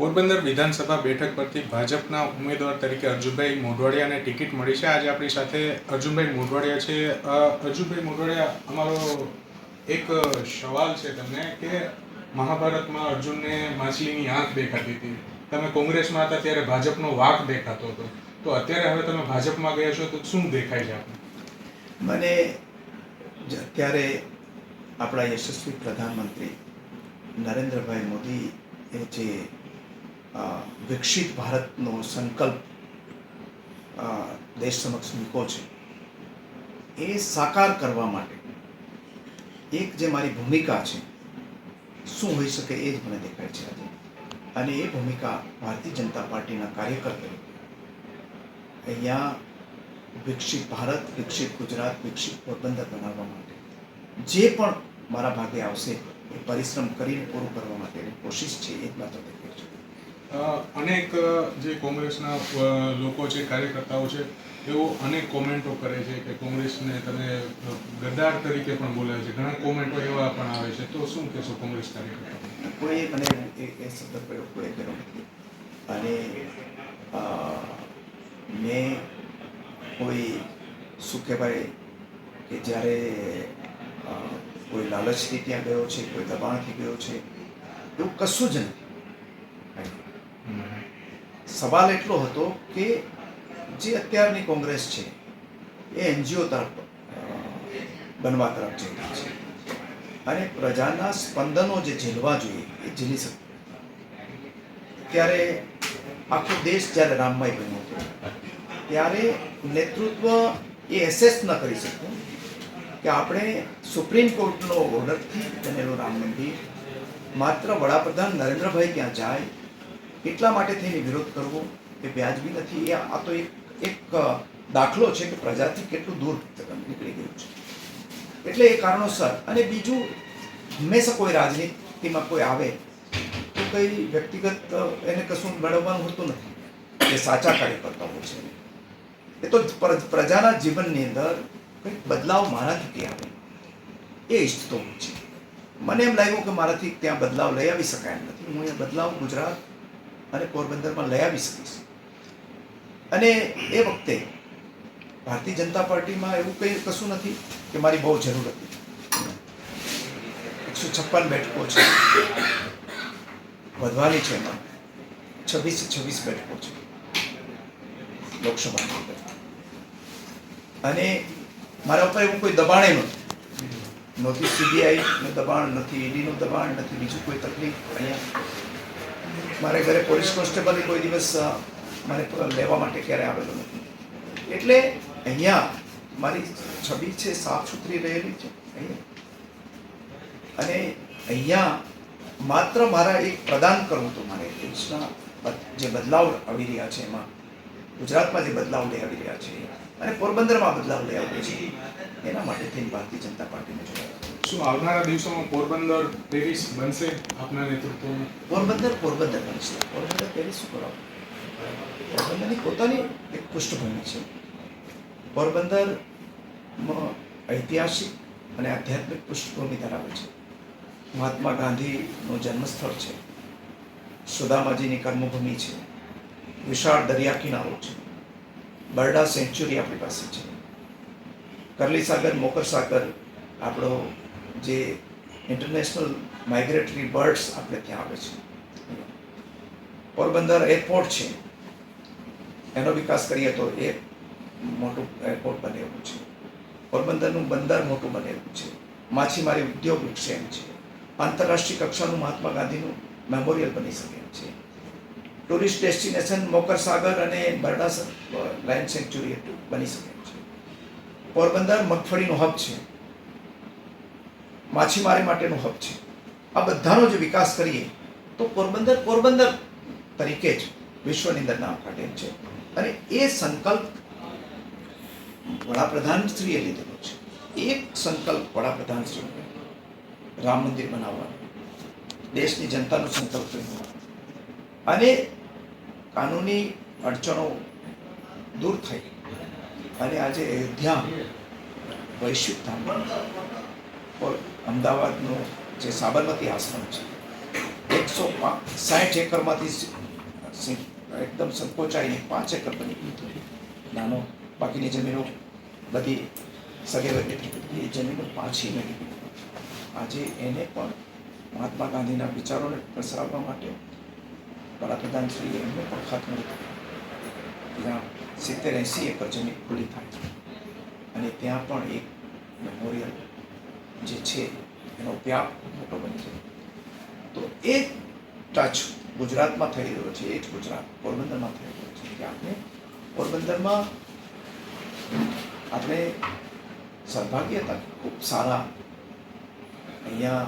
પોરબંદર વિધાનસભા બેઠક પરથી ભાજપના ઉમેદવાર તરીકે અર્જુનભાઈ મોઢવાડિયાને ટિકિટ મળી છે. આજે આપણી સાથે અર્જુનભાઈ મોઢવાડિયા છે. અર્જુનભાઈ મોઢવાડિયા, અમારો એક સવાલ છે તમને કે મહાભારતમાં અર્જુનને માછલીની આંખ દેખાતી હતી. તમે કોંગ્રેસમાં હતા ત્યારે ભાજપનો વાક દેખાતો હતો. તો અત્યારે હવે તમે ભાજપમાં ગયા છો તો શું દેખાય છે આપણે મને અત્યારે આપણા યશસ્વી પ્રધાનમંત્રી નરેન્દ્રભાઈ મોદી એ જે વિકસિત ભારતનો સંકલ્પ દેશ સમક્ષ મૂકો છે. એ સાકાર કરવા માટે એક જે મારી ભૂમિકા છે, શું હોઈ શકે એ જ મને દેખાય છે આજે. અને એ ભૂમિકા ભારતીય જનતા પાર્ટીના કાર્યકર અહીંયા વિકસિત ભારત, વિકસિત ગુજરાત, વિકસિત પોરબંદર બનાવવા માટે જે પણ મારા ભાગે આવશે એ પરિશ્રમ કરીને પૂરું કરવા માટેની કોશિશ છે, એ જ માત્ર દેખાય છે. અનેક જે કોંગ્રેસના લોકો છે, કાર્યકર્તાઓ છે એવો અનેક કોમેન્ટો કરે છે કે કોંગ્રેસને તમે ગદ્દાર તરીકે પણ બોલાવે છે. ઘણા કોમેન્ટો એવા પણ આવે છે. તો શું કહેશો કોંગ્રેસ કાર્યકર્તા કોઈ મને એ શબ્દ પ્રયોગ કોઈ કર્યો? અને મેં કોઈ શું કહેવાય કે જ્યારે કોઈ લાલચથી ત્યાં ગયો છે, કોઈ દબાણથી ગયો છે, એવું કશું જ નથી. સવાલ એટલો હતો કે જે અત્યારની કોંગ્રેસ છે, એ એનજીઓ તરફ બનવા તરફ જઈ રહી છે. અને પ્રજાના સ્પંદનો જે ઝીલવા જોઈએ, એ ઝીલી શકતી ત્યારે આખો દેશ જ્યારે રામમય બન્યો હતો, ત્યારે નેતૃત્વ એ એસેસ ન કરી શકતું કે આપણે સુપ્રીમ કોર્ટનો ઓર્ડરથી બનેલું રામ મંદિર, માત્ર વડાપ્રધાન નરેન્દ્રભાઈ ત્યાં જાય એટલા માટે થઈને વિરોધ કરવો એ વ્યાજબી નથી. એ આ તો એક એક દાખલો છે કે પ્રજાથી કેટલું દૂર નીકળી ગયું છે. એટલે એ કારણોસર અને બીજું, હંમેશા કોઈ રાજનીતિમાં કોઈ આવે તો કંઈ વ્યક્તિગત એને કશું મેળવવાનું હોતું નથી. એ સાચા કાર્યકર્તાઓ છે. એ તો પ્રજાના જીવનની અંદર કંઈક બદલાવ મારાથી કે આવે. એ ઈચ્છતો હું છે. મને એમ લાગ્યું કે મારાથી ત્યાં બદલાવ લઈ આવી શકાય એમ નથી. હું એ બદલાવ ગુજરાત અને પોરબંદરમાં લઈ આવી શકીશ. અને એ વખતે ભારતીય જનતા પાર્ટીમાં એવું કંઈ કશું નથી કે મારી બહુ જરૂર હતી. એકસો છપ્પન બેઠકો છે. વધવાની છે એમાં. છવ્વીસ છવ્વીસ બેઠકો છે. લોકસભાની અંદર. અને મારા ઉપર એવું કોઈ દબાણ નહોતું. નહોતી સીબીઆઈ નું દબાણ નથી ઈડી નું દબાણ નથી, બીજું કોઈ તકલીફ અહીંયા મારે ઘરે પોલીસ કોન્સ્ટેબલ કોઈ દિવસ મને લેવા માટે ક્યારે આવેલો નથી. એટલે અહીંયા મારી છબી છે સાફ સુથરી રહેલી છે અને અહીંયા માત્ર મારા એક પ્રદાન કરવું હતું મારે દેશના જે બદલાવ આવી રહ્યા છે એમાં, ગુજરાતમાં જે બદલાવ લઈ આવી રહ્યા છે, અને પોરબંદરમાં બદલાવ લઈ આવ્યો છે, એના માટે થઈને ભારતીય જનતા પાર્ટીને જોડાયા. શું આવનારા દિવસોમાં પોરબંદર પેરિસ બનશે આપના નેતૃત્વમાં? પોરબંદર પોરબંદર બનશે. પોરબંદર, પેરિસ શું કરો? પોરબંદરની પોતાની એક પૃષ્ઠભૂમિ છે. પોરબંદરમાં ઐતિહાસિક અને આધ્યાત્મિક પૃષ્ઠભૂમિ ધરાવે છે. મહાત્મા ગાંધીનું જન્મસ્થળ છે. સુદામાજીની કર્મભૂમિ છે. વિશાળ દરિયા કિનારો છે. બરડા સેન્ચુરી આપણી પાસે છે. કરલી સાગર મોકર સાગર આપણો જે ઇન્ટરનેશનલ માઇગ્રેટરી બર્ડ્સ આપણે ત્યાં આવે છે. પોરબંદર એરપોર્ટ છે. એનો વિકાસ કરીએ તો એ મોટું એરપોર્ટ બનેલું છે. પોરબંદરનું બંદર મોટું બનેલું છે. માછીમારી ઉદ્યોગ વિકસે એમ છે. આંતરરાષ્ટ્રીય કક્ષાનું મહાત્મા ગાંધીનું મેમોરિયલ બની શકે એમ છે. ટુરિસ્ટ ડેસ્ટિનેશન મોકર સાગર અને બરડા લાયન સેન્ચ્યુરી બની શકે છે. પોરબંદર મગફળીનો હબ છે. માછીમારી માટેનું હબ છે. આ બધાનો જે વિકાસ કરીએ તો પોરબંદર પોરબંદર તરીકે જ વિશ્વની અંદર નામ કાઢે છે. અને એ સંકલ્પ વડાપ્રધાનશ્રીએ લીધેલો છે. એક સંકલ્પ વડાપ્રધાનશ્રી રામ મંદિર બનાવવાનો, દેશની જનતાનો સંકલ્પ રહ્યો અને કાનૂની અડચણો દૂર થઈ. અને આજે અયોધ્યા વૈશ્વિક ધામ અમદાવાદનું જે સાબરમતી આશ્રમ છે એક એકસો સાઠ એકરમાંથી એકદમ સંકોચાઈને પાંચ એકર બની ગયું. નાનો, બાકીની જમીનો બધી સગે વગે એ જમીનો પાછી મળી આજે એને પણ મહાત્મા ગાંધીના વિચારોને પ્રસરાવવા માટે વડાપ્રધાનશ્રીએ એમને પણ ખાત મળ્યું ત્યાં સિત્તેર એંસી એકર જમીન ખુલ્લી થાય અને ત્યાં પણ એક મેમોરિયલ જે છે, એનો વ્યાપ મોટો બનશે તો એ ટચ ગુજરાતમાં થઈ રહ્યો છે, એ જ ગુજરાત પોરબંદરમાં થઈ રહ્યો છે. કે આપણે પોરબંદરમાં આપણે સૌભાગ્યતા ખૂબ સારા અહીંયા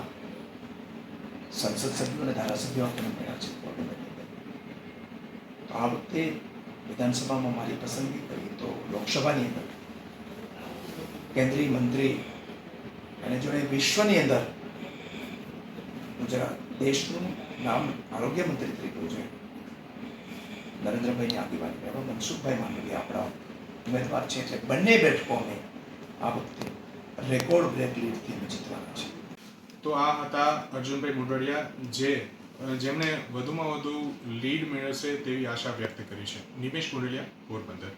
સંસદ સભ્યો અને ધારાસભ્યો આપણને મળ્યા છે પોરબંદરની તો આ વખતે વિધાનસભામાં મારી પસંદગી કરી તો લોકસભાની અંદર કેન્દ્રીય મંત્રી અને જોડે વિશ્વની અંદર ગુજરાત દેશનું નામ આરોગ્ય મંત્રી તરીકે ઉજવે. નરેન્દ્રભાઈની આગેવાની એવા મનસુખભાઈ માંડવી આપણા ઉમેદવાર છે, એટલે બંને પ્લેટફોર્મે આ વખતે રેકોર્ડ બ્રેક લીડથી અમે જીતવાના છે તો આ હતા અર્જુનભાઈ મોઢવાડિયા જે જેમણે વધુમાં વધુ લીડ મેળવશે તેવી આશા વ્યક્ત કરી છે. નિમેશ મોઢડિયા પોરબંદર.